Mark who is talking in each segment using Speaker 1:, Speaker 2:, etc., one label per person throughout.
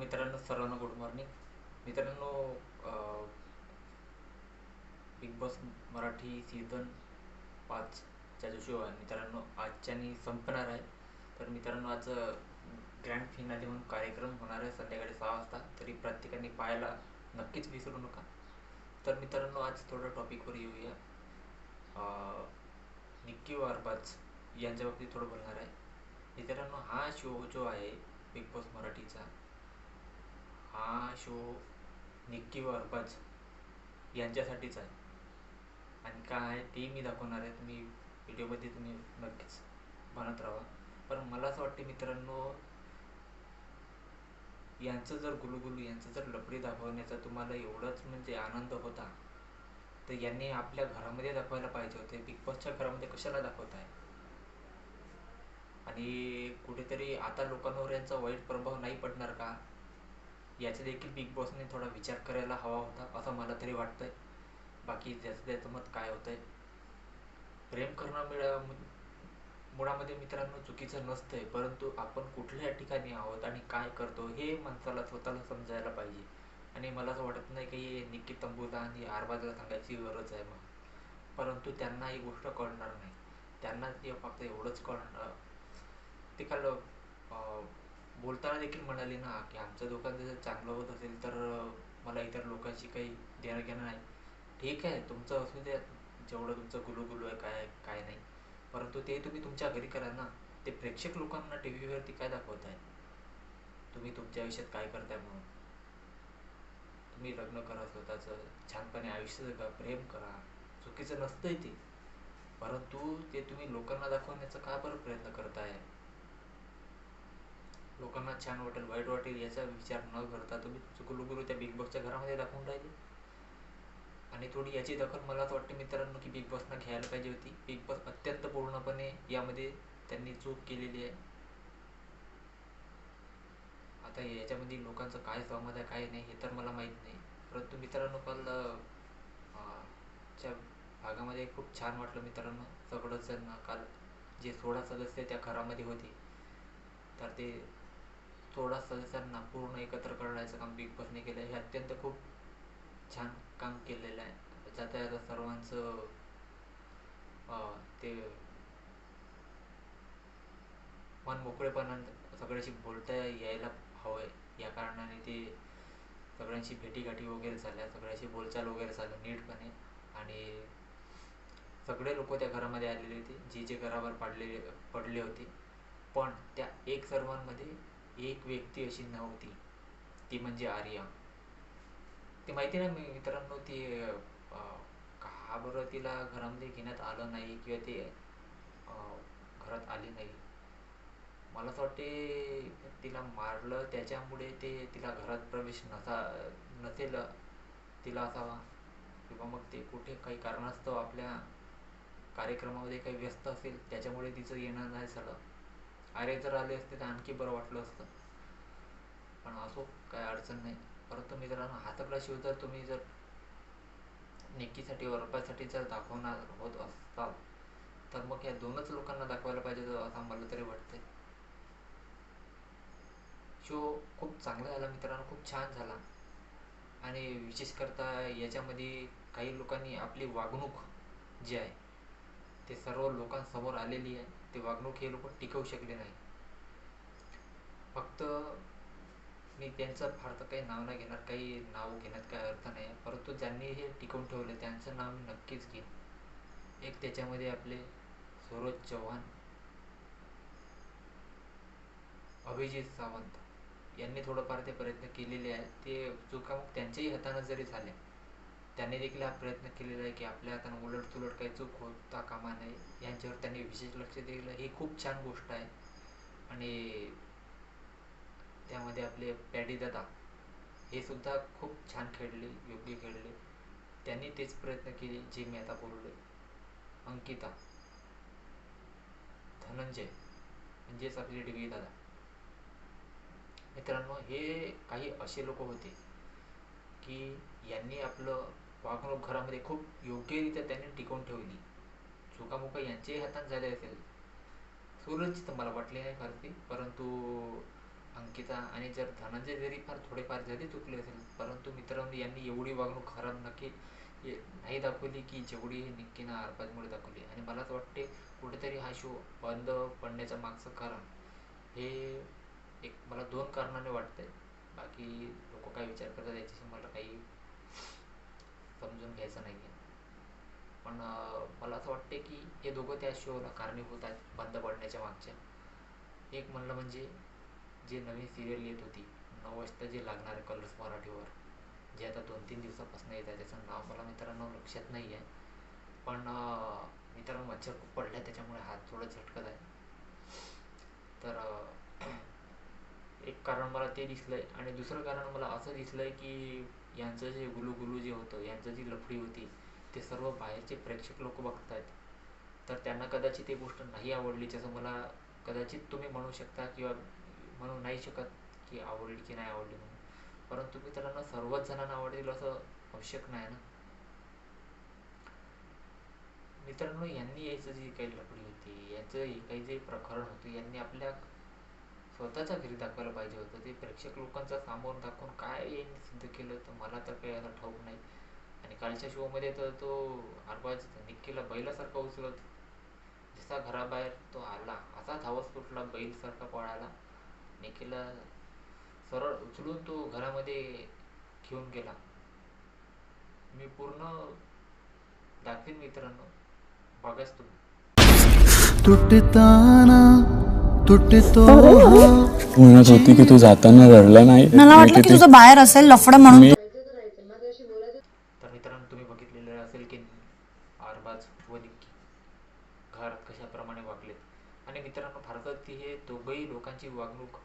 Speaker 1: मित्रांनो सर्वांना good morning मित्रांनो बिग बॉस मराठी सीझन पाचच्या जो शो आहे मित्रांनो आजच्यानी संपणार आहे. तर मित्रांनो आज ग्रँड फिनाले म्हणून कार्यक्रम होणार आहे. संध्याकाळी सहा वाजता. तरी प्रत्येकाने पाहायला नक्कीच विसरू नका. तर मित्रांनो आज थोडं टॉपिकवर येऊया. निक्की वारबाज यांच्या बाबतीत थोडं बोलणार आहे. मित्रांनो हा शो जो आहे बिग बॉस मराठीचा. हा शो निक्की व अरबाज यांच्यासाठीच आहे. आणि काय आहे ते मी दाखवणार आहे तुम्ही व्हिडिओमध्ये तुम्ही नक्कीच बनत राहा. पण मला असं वाटते मित्रांनो यांचं जर गुलुगुलू यांचं जर लपडी दाखवण्याचा तुम्हाला एवढंच म्हणजे आनंद होता तर यांनी आपल्या घरामध्ये दाखवायला पाहिजे होते. बिग बॉसच्या घरामध्ये कशाला दाखवत आहे आणि कुठेतरी आता लोकांवर यांचा वाईट प्रभाव नाही पडणार का? याचा देखील बिग बॉसने थोडा विचार करायला हवा होता असं मला तरी वाटतंय. बाकी ज्याचं त्याचं मत काय होतंय? प्रेम करणं मिळा मुळामध्ये मित्रांनो चुकीचं नसतंय परंतु आपण कुठल्या ठिकाणी आहोत आणि काय करतो हे माणसाला स्वतःला समजायला पाहिजे. आणि मला असं वाटत नाही की निक्की तंबूला आणि आरबाजला सांगायची गरज आहे मग. परंतु त्यांना ही गोष्ट कळणार नाही. त्यांना ते फक्त एवढंच कळणार ते काल बोलताना देखील म्हणाले ना की आमचं दुकान जर चांगलं होत असेल तर मला इतर लोकांशी काही देणं घेणं नाही. ठीक आहे तुमचं असू द्या जेवढं तुमचं गुलुगुलू आहे काय काय नाही. परंतु ते तुम्ही तुमच्या घरी करा ना. ते प्रेक्षक लोकांना टी व्हीवरती काय दाखवताय तुम्ही तुमच्या आयुष्यात काय करताय म्हणून? तुम्ही लग्न करा स्वतःचं छानपणे आयुष्य जगा प्रेम करा. चुकीचं नसतंय ते. परंतु ते तुम्ही लोकांना दाखवण्याचा का बरं प्रयत्न करताय? लोकांना छान वाटेल वाईट वाटेल याचा विचार न करता तुम्ही तुमचं त्या बिग बॉसच्या घरामध्ये दाखवून राहिले. आणि थोडी याची दखल मला असं वाटते मित्रांनो की बिग बॉसनं घ्यायला पाहिजे होती. बिग बॉस अत्यंत पूर्णपणे यामध्ये त्यांनी चूक केलेली आहे. आता याच्यामध्ये लोकांचं काय सहमत आहे काय नाही हे तर मला माहीत नाही. परंतु मित्रांनो काल च्या भागामध्ये खूप छान वाटलं मित्रांनो सगळंच जण काल जे सोळा सदस्य त्या घरामध्ये होते. तर ते थोडा सदस्यांना पूर्ण एकत्र करण्याचं काम बिग बॉसने केलं हे अत्यंत खूप छान काम केलेलं आहे. जाता जाता सर्वांचं ते मन मोकळेपणानं सगळ्याशी बोलता यायला हवं आहे या कारणाने ते सगळ्यांशी भेटीगाठी वगैरे झाल्या. सगळ्याशी बोलचाल वगैरे झालं नीटपणे. आणि सगळे लोक त्या घरामध्ये आलेले होते. जी जे घरावर पडलेले पडले होते. पण त्या एक सर्वांमध्ये एक व्यक्ती अशी नव्हती. ती म्हणजे आर्या. ती माहिती ना मी मित्रांनो ती का बरं तिला घरामध्ये घेण्यात आलं नाही किंवा ते घरात आली नाही. मला असं वाटते तिला मारलं त्याच्यामुळे ते तिला घरात प्रवेश नसा नसेल तिला असावा किंवा मग ते कुठे काही कारणास्तव आपल्या कार्यक्रमामध्ये काही व्यस्त असेल त्याच्यामुळे तिचं येणं नाही झालं. अरे जर आले असते तर आणखी बरं वाटलं असतं. पण असो काय अडचण नाही. परंतु मित्रांनो हा शिव जर तुम्ही जर निक्कीसाठी वरपासाठी जर दाखवणार होत असाल तर मग या दोनच लोकांना दाखवायला पाहिजे असं मला तरी वाटते शो खूप चांगला झाला मित्रांनो खूप छान झाला. आणि विशेष करता याच्यामध्ये काही लोकांनी आपली वागणूक जी आहे ते सर्व लोकांसमोर आलेली आहे. ते वागणूक हे लोक टिकवू शकले नाही. फक्त मी त्यांचं फार तर काही नाव नाही घेणार काही नाव घेण्यात काही अर्थ नाही. परंतु ज्यांनी हे टिकवून ठेवले त्यांचं नाव मी नक्कीच घेईन. एक त्याच्यामध्ये आपले सरोज चव्हाण अभिजित सावंत यांनी थोडंफार ते प्रयत्न केलेले आहेत. ते चुकामुक त्यांच्याही हातानं जरी झाल्या त्यांनी देखील हा प्रयत्न केलेला आहे की आपल्या हातानं उलट तुलट काही चूक होता कामा नये. यांच्यावर त्यांनी विशेष लक्ष दिलं ही खूप छान गोष्ट आहे. आणि त्यामध्ये आपले पॅडी दादा हे सुद्धा खूप छान खेळले योग्य खेळले. त्यांनी तेच प्रयत्न केले जे मी आता बोललो अंकिता धनंजय म्हणजेच आपले डिग्री दादा. मित्रांनो हे काही असे लोक होते की यांनी आपलं वागणूक घरामध्ये खूप योग्यरित्या त्यांनी टिकवून ठेवली. चुकामुका यांच्याही हातात झाले असेल. सूरजची तर मला वाटली नाही फारशी परंतु अंकिता आणि जर धनंजय जरी फार थोडेफार जरी चुकले असेल परंतु मित्रांनो यांनी एवढी वागणूक खराब नक्की ये- नाही दाखवली की जेवढी निक्कीनं आरपाजमुळे दाखवली. आणि मलाच वाटते कुठेतरी हा शो बंद पडण्याचं मागचं कारण हे एक मला दोन कारणाने वाटतंय. बाकी लोक काय विचार करतात याच्याशी मला काही नाही आहे पण मला असं वाटते की हे दोघं त्या शोला कारणीभूत आहेत बंद पडण्याच्या मागच्या. एक म्हणलं म्हणजे जे नवीन सिरियल येत होती नऊ वाजता जे लागणार कलर्स मराठीवर जे आता दोन तीन दिवसापासून येत आहे त्याचं नाव मला मित्रांनो लक्षात नाही आहे पण मित्रांनो मच्छर खूप पडला त्याच्यामुळे हात थोडं झटकत आहे. तर एक कारण मला ते दिसलं आहे आणि दुसरं कारण मला असं दिसलं आहे की यांचं जे गुलूगुलू जे होतं यांचं जी लफडी होती ते सर्व बाहेरचे प्रेक्षक लोक बघतात तर त्यांना कदाचित ती गोष्ट नाही आवडली जसं मला कदाचित तुम्ही म्हणू शकता किंवा म्हणू नाही शकत की आवडली की नाही आवडली म्हणून. परंतु मित्रांनो सर्वच जणांना आवडेल असं आवश्यक नाही ना? मित्रांनो यांनी यायचं जी काही लफडी होती याचं हे काही जे प्रकरण होतं यांनी आपल्या स्वतःच्या घरी दाखवायला पाहिजे होतं. ते प्रेक्षक लोकांचा समोर दाखवून काय यांनी सिद्ध केलं तर मला तर काही आता ठाऊक नाही. आणि कालच्या शोमध्ये तर तो अरबाज निक्कीला बैलासारखा उचलत जसा घराबाहेर तो आला असा धावस सुटला बैलसारखा पळाला निखिलला सरळ उचलून तो घरामध्ये घेऊन गेला. मी पूर्ण दाखवीन मित्रांनो. बघाच तुम्ही.
Speaker 2: तुटताना तुटतो हा
Speaker 3: म्हणत होती की तू जाताना रडला नाही?
Speaker 4: मला वाटलं की तुझं बाहेर असेल लफड म्हणून
Speaker 3: मी-
Speaker 1: तर मित्रांनो तुम्ही बघितलेलं असेल की आरबाज व निक्की घरात कशाप्रमाणे वागलेत. आणि मित्रांनो भारतात हे दोघंही लोकांची वागणूक.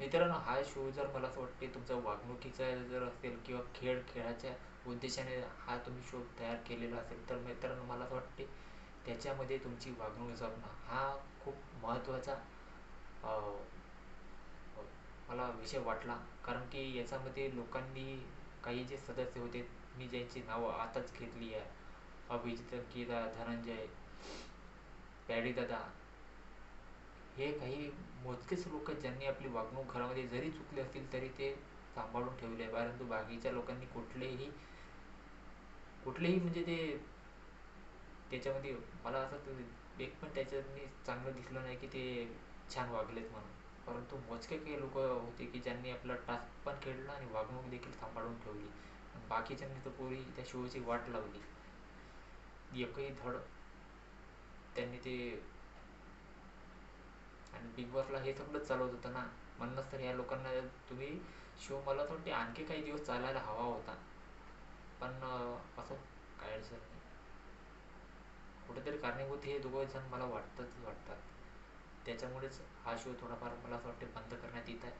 Speaker 1: मित्रांनो हा शो जर मला असं वाटते तुमचा वागणुकीचा जर असेल किंवा खेळ खेळाच्या उद्देशाने हा तुम्ही शो तयार केलेला असेल तर मित्रांनो मला असं वाटते त्याच्यामध्ये तुमची वागणूक जपणं हा खूप महत्त्वाचा मला विषय वाटला. कारण की याच्यामध्ये लोकांनी काही जे सदस्य होते मी ज्यांची नावं आताच घेतली आहे. अभिजित गीता धनंजय पॅडीदादा हे काही मोजकेच लोक ज्यांनी आपली वागणूक घरामध्ये जरी चुकले असतील तरी ते सांभाळून ठेवले आहे. परंतु बाकीच्या लोकांनी कुठलेही कुठलेही म्हणजे ते त्याच्यामध्ये मला असं एक पण त्याच्यात चांगलं दिसलं नाही की ते छान वागलेत म्हणून. परंतु मोजके काही लोक होते की ज्यांनी आपला टास्क पण खेळला आणि वागणूक देखील सांभाळून ठेवली. बाकीच्यांनी तर पुरी त्या शोची वाट लावली. एकही धड त्यांनी ते आणि बिग बॉसला हे सगळं चालवत होतं ना. म्हणूनच तर या लोकांना तुम्ही शो मला तर वाटते आणखी काही दिवस चालायला हवा होता. पण असं काय अडचण नाही. कुठेतरी कारणीभूत हे दोघं जण मला वाटतच वाटतात. त्याच्यामुळेच हा शो थोडाफार मला असं वाटते बंद करण्यात येत आहे.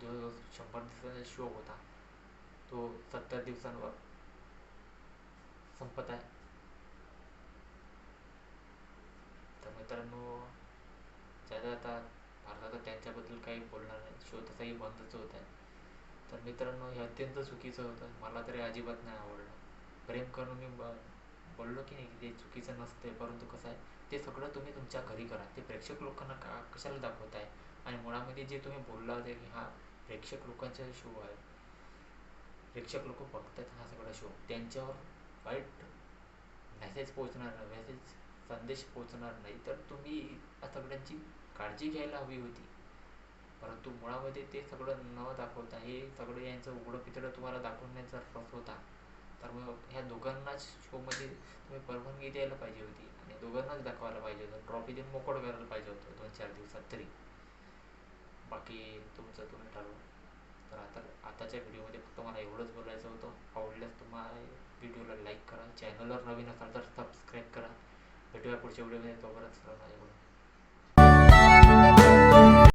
Speaker 1: जो शंभर दिवसाचा शो होता तो सत्तर दिवसांवर संपत आहे. तर मित्रांनो ज्यादा आता भारतात त्यांच्याबद्दल काही बोलणार नाही शो तसाही बंदच होत आहे. तर मित्रांनो हे अत्यंत चुकीचं होतं. मला तरी अजिबात नाही आवडलं. प्रेम करून मी बोललो की नाही ते चुकीचं नसते परंतु कसं आहे ते सगळं तुम्ही तुमच्या घरी करा. ते प्रेक्षक लोकांना का कशाला दाखवताय आणि मुळामध्ये जे तुम्ही बोलला होते की हा प्रेक्षक लोकांचा शो आहे. प्रेक्षक लोक बघतात हा सगळा शो त्यांच्यावर वाईट मेसेज पोहोचणार नाही मेसेज संदेश पोहोचणार नाही. तर तुम्ही या सगळ्यांची काळजी घ्यायला हवी होती. परंतु मुळामध्ये ते सगळं न दाखवता हे सगळं यांचं उघडं पितळं तुम्हाला दाखवण्याचा रस होता. तर मग ह्या दोघांनाच शोमध्ये तुम्ही परवानगी द्यायला पाहिजे होती. आणि दोघांनाच दाखवायला पाहिजे होतं. ट्रॉफी देऊन मोकड करायला पाहिजे होतं दोन चार दिवसात तरी. बाकी तुमचं तुम्ही ठरवा. तर आता आताच्या व्हिडिओमध्ये फक्त मला एवढंच बोलायचं होतं. आवडल्यास तुम्हाला व्हिडिओला लाईक करा. चॅनलवर नवीन असाल तर सबस्क्राईब करा. भेटूया पुढच्या व्हिडिओमध्ये. तोपर्यंत सर्वांना एवढं